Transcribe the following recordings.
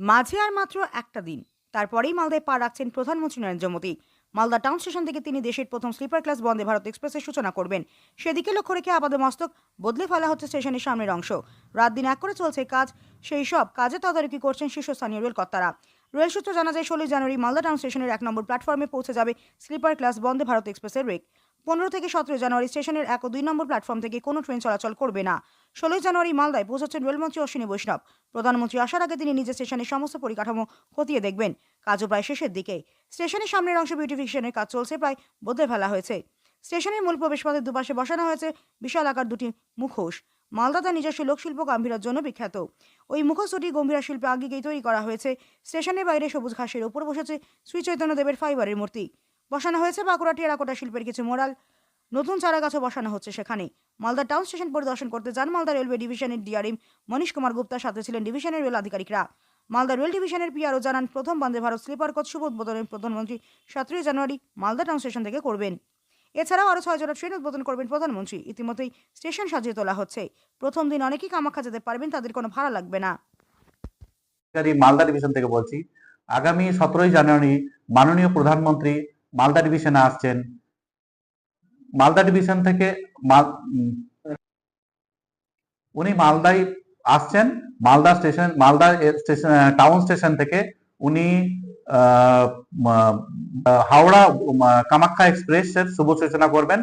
মাঝে আর মাত্র একটা দিন। তারপরেই মালদায় পা রাখছেন প্রধানমন্ত্রী নরেন্দ্র মোদী। মালদা টাউন স্টেশন থেকে তিনি দেশের প্রথম স্লিপার ক্লাস বন্দে ভারত এক্সপ্রেসের সূচনা করবেন। সেদিকে লক্ষ্য রেখে আপাদে মস্তক বদলে ফেলা হচ্ছে স্টেশনের সামনের অংশ। রাত দিন এক করে চলছে কাজ, সেই সব কাজে তদারকি করছেন শীর্ষস্থানীয় রেল কর্তারা। রেল সূত্র জানা যায়, ষোলোই জানুয়ারি মালদা টাউন স্টেশনের এক নম্বর প্ল্যাটফর্মে পৌঁছে যাবে স্লিপার ক্লাস বন্দে ভারত এক্সপ্রেসের রেক। পনেরো থেকে সতেরো জানুয়ারি স্টেশনের এক ও দুই নম্বর প্ল্যাটফর্ম থেকে কোনো ট্রেন চলাচল করবে না। ষোলোই জানুয়ারি মালদায় পৌঁছাচ্ছেন রেলমন্ত্রী অশ্বিনী বৈষ্ণব। প্রধানমন্ত্রী আসার আগে তিনি নিজের স্টেশনের সমস্ত পরিকাঠামো খতিয়ে দেখবেন। কাজও প্রায় শেষের দিকে। স্টেশনের সামনের অংশ বিউটিফিকেশনের কাজ চলছে, প্রায় বদলে ফেলা হয়েছে। স্টেশনের মূল প্রবেশপথের দুপাশে বসানো হয়েছে বিশাল আকার দুটি মুখোশ। মালদা তার নিজস্ব লোকশিল্প গাম্ভীরার জন্য বিখ্যাত। ওই মুখোশ দুটি গম্ভীরা শিল্পে আগেই তৈরি করা হয়েছে। স্টেশনের বাইরে সবুজ ঘাসের ওপর বসেছে শ্রী চৈতন্যদেবের ফাইবারের মূর্তি। বসানো হয়েছে বাঁকুড়া টেরাকোটা শিল্পের কিছু মোড়াল। নতুন চারা গাছও বসানো হচ্ছে সেখানে মালদা টাউন স্টেশন পরিদর্শন করতে যান মালদা রেলওয়ে ডিভিশনের ডিআরএম মনীশ কুমার গুপ্তার সাথে ছিলেন ডিভিশনের রেল আধিকারিকরা। মালদা রেল ডিভিশনের পিআরও জানান, প্রথম বন্দে ভারত স্লিপার কোচ শুভ উদ্বোধনের প্রধানমন্ত্রী সতেরোই জানুয়ারি মালদা টাউন স্টেশন থেকে করবেন। এছাড়াও আরও ছয় জোড়া ট্রেন উদ্বোধন করবেন প্রধানমন্ত্রী। ইতিমধ্যেই স্টেশন সাজিয়ে তোলা হচ্ছে। প্রথম দিন অনেকেই কামাখ্যা যেতে পারবেন, তাদের কোনো ভাড়া লাগবে না। মালদা ডিভিশন থেকে বলছি, আগামী সতেরোই জানুয়ারি মাননীয় প্রধানমন্ত্রী মালদা ডিভিশনে আসছেন। মালদা ডিভিশন থেকে উনি মালদায় আসছেন। Malda station Malda station town station থেকে উনি হাওড়া কামাখ্যা এক্সপ্রেস এর শুভ সূচনা করবেন।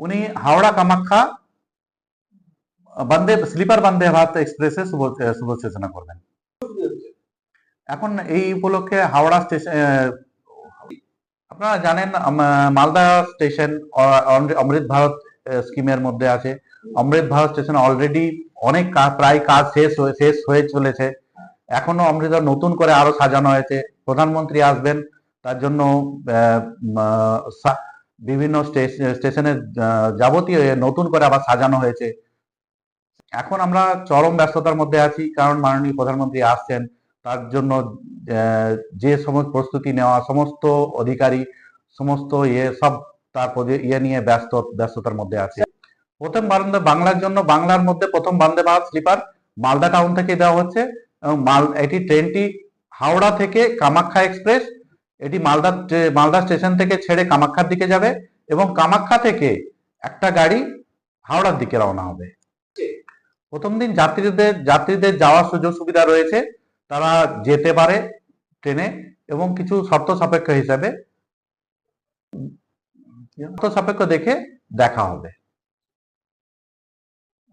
উনি হাওড়া, কামাখ্যা, বন্দে, স্লিপার বন্দে ভারত এক্সপ্রেসে শুভ শুভ সূচনা করবেন। এখন এই উপলক্ষে হাওড়া স্টেশন আপনারা জানেন মালদা স্টেশন অমৃত ভারত স্কিমের মধ্যে আছে। অমৃত ভারত স্টেশন অলরেডি অনেক প্রায় কাজ শেষ হয়ে শেষ হয়ে চলেছে। এখনও অমৃত নতুন করে আরও সাজানো হয়েছে। প্রধানমন্ত্রী আসবেন, তার জন্য বিভিন্ন স্টে- স্টেশনের যাবতীয় নতুন করে আবার সাজানো হয়েছে। এখন আমরা চরম ব্যস্ততার মধ্যে আছি, কারণ মাননীয় প্রধানমন্ত্রী আসছেন। তার জন্য যে সমস্ত প্রস্তুতি নেওয়া, সমস্ত অধিকারী, সমস্ত ইয়ে সব তার ইয়ে নিয়ে ব্যস্ত, ব্যস্ততার মধ্যে আছে। প্রথম বারান্দা বাংলার জন্য, বাংলার মধ্যে প্রথম বন্দে ভারত স্লিপার মালদা টাউন থেকে দেওয়া হচ্ছে। এবং মাল, এটি ট্রেনটি হাওড়া থেকে কামাখ্যা এক্সপ্রেস, এটি মালদা মালদা স্টেশন থেকে ছেড়ে কামাখ্যার দিকে যাবে এবং কামাখ্যা থেকে একটা গাড়ি হাওড়ার দিকে রওনা হবে। প্রথম দিন যাত্রীদের যাত্রীদের যাওয়ার সুযোগ সুবিধা রয়েছে। তারা যেতে পারে ট্রেনে এবং কিছু শর্ত সাপেক্ষ হিসাবে শর্ত সাপেক্ষ দেখে দেখা হবে।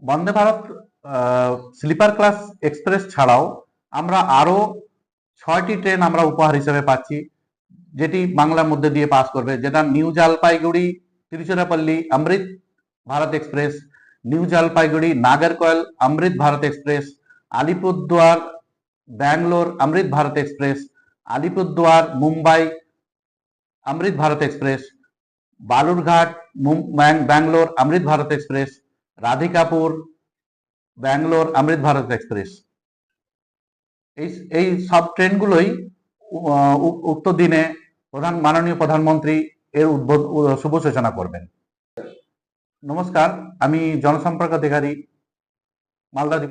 Vande Bharat sleeper class express ছাড়াও আমরা আরও ছয়টি ট্রেন আমরা উপহার হিসেবে পাচ্ছি, যেটি বাংলার মধ্যে দিয়ে পাস করবে। যেটা new Jalpaiguri, Tiruchirappalli, Amrit Bharat express, new Jalpaiguri Nagercoil Amrit Bharat express, Alipurduar Bangalore Amrit Bharat express, Alipurduar, Mumbai, Amrit Bharat express, Balurghat Bangalore Amrit Bharat express, Radhikapur, Bangalore Amrit Bharat express. এই এই সব ট্রেনগুলোই উক্ত দিনে প্রধান, মাননীয় প্রধানমন্ত্রী এর উদ্বোধ শুভ সূচনা করবেন। নমস্কার, আমি জনসম্পর্ক অধিকারী মালদা